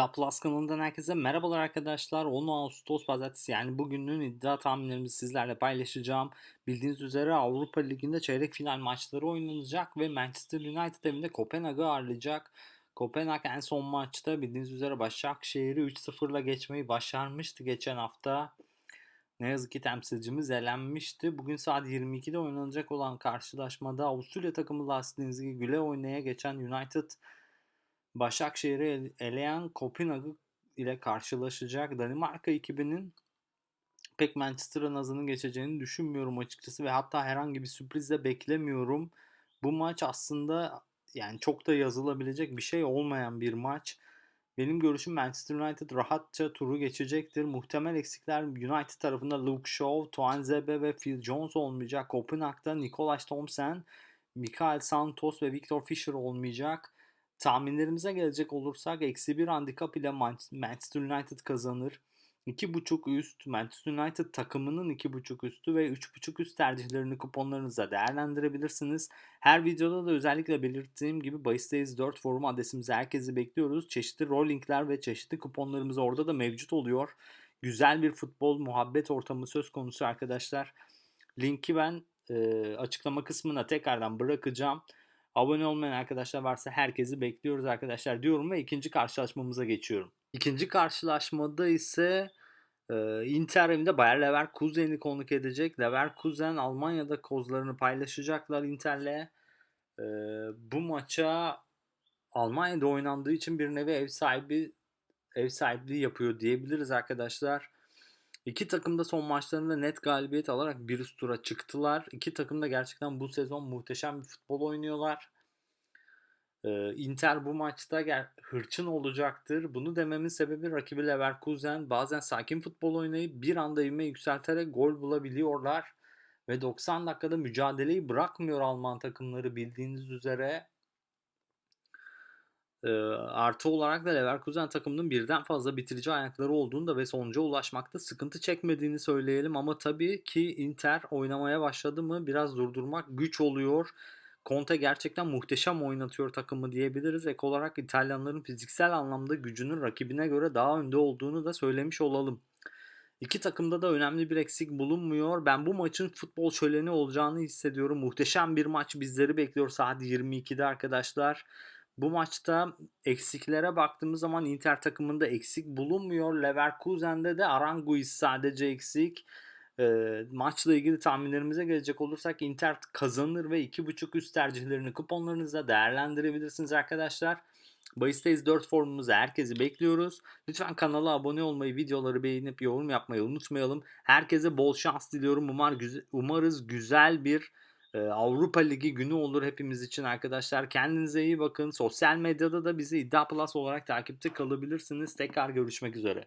İddia Plus kanalından herkese merhabalar arkadaşlar. 10 Ağustos pazartesi yani bugünün iddia tahminlerimizi sizlerle paylaşacağım. Bildiğiniz üzere Avrupa Ligi'nde çeyrek final maçları oynanacak ve Manchester United evinde Kopenhag'ı ağırlayacak. Kopenhag en son maçta bildiğiniz üzere Başakşehir'i 3-0'la geçmeyi başarmıştı geçen hafta. Ne yazık ki temsilcimiz elenmişti. Bugün saat 22'de oynanacak olan karşılaşmada Avusturya takımı Lastiğiniz'i güle oynaya geçen United Başakşehir'i ele- eleyen Kopenhag ile karşılaşacak. Danimarka ekibinin pek Manchester'a nazının geçeceğini düşünmüyorum açıkçası ve hatta herhangi bir sürpriz de beklemiyorum. Bu maç aslında yani çok da yazılabilecek bir şey olmayan bir maç. Benim görüşüm Manchester United rahatça turu geçecektir. Muhtemel eksikler United tarafında Luke Shaw, Tuanzebe ve Phil Jones olmayacak. Kopenhag'da Nicolas Thompson, Mikael Santos ve Victor Fischer olmayacak. Tahminlerimize gelecek olursak eksi bir handikap ile Man- Manchester United kazanır. 2.5 üst Manchester United takımının 2.5 üstü ve 3.5 üst tercihlerini kuponlarınızda değerlendirebilirsiniz. Her videoda da özellikle belirttiğim gibi Bahis'teyiz 4 forum adresimize herkesi bekliyoruz. Çeşitli rollingler ve çeşitli kuponlarımız orada da mevcut oluyor. Güzel bir futbol muhabbet ortamı söz konusu arkadaşlar. Linki ben e, açıklama kısmına tekrardan bırakacağım. Abone olmayan arkadaşlar varsa herkesi bekliyoruz arkadaşlar diyorum ve ikinci karşılaşmamıza geçiyorum. İkinci karşılaşmada ise e, Inter evinde Bayer Leverkusen'i konuk edecek. Leverkusen Almanya'da kozlarını paylaşacaklar Inter'le. E, bu maça Almanya'da oynandığı için bir nevi ev sahibi ev sahipliği yapıyor diyebiliriz arkadaşlar. İki takım da son maçlarında net galibiyet alarak bir üst tura çıktılar. İki takım da gerçekten bu sezon muhteşem bir futbol oynuyorlar. Ee, Inter bu maçta ger- hırçın olacaktır. Bunu dememin sebebi rakibi Leverkusen bazen sakin futbol oynayıp bir anda ivme yükselterek gol bulabiliyorlar. Ve 90 dakikada mücadeleyi bırakmıyor Alman takımları bildiğiniz üzere. Ee, artı olarak da Leverkusen takımının birden fazla bitirici ayakları olduğunu da ve sonuca ulaşmakta sıkıntı çekmediğini söyleyelim. Ama tabii ki Inter oynamaya başladı mı biraz durdurmak güç oluyor. Conte gerçekten muhteşem oynatıyor takımı diyebiliriz. Ek olarak İtalyanların fiziksel anlamda gücünün rakibine göre daha önde olduğunu da söylemiş olalım. İki takımda da önemli bir eksik bulunmuyor. Ben bu maçın futbol şöleni olacağını hissediyorum. Muhteşem bir maç bizleri bekliyor saat 22'de arkadaşlar. Bu maçta eksiklere baktığımız zaman Inter takımında eksik bulunmuyor. Leverkusen'de de Aranguiz sadece eksik. E, maçla ilgili tahminlerimize gelecek olursak Inter kazanır ve 2.5 üst tercihlerini kuponlarınızda değerlendirebilirsiniz arkadaşlar. Bahis'teyiz 4 forumumuza herkesi bekliyoruz. Lütfen kanala abone olmayı, videoları beğenip yorum yapmayı unutmayalım. Herkese bol şans diliyorum. Umar, güze- umarız güzel bir Avrupa Ligi günü olur hepimiz için arkadaşlar. Kendinize iyi bakın. Sosyal medyada da bizi İddia Plus olarak takipte kalabilirsiniz. Tekrar görüşmek üzere.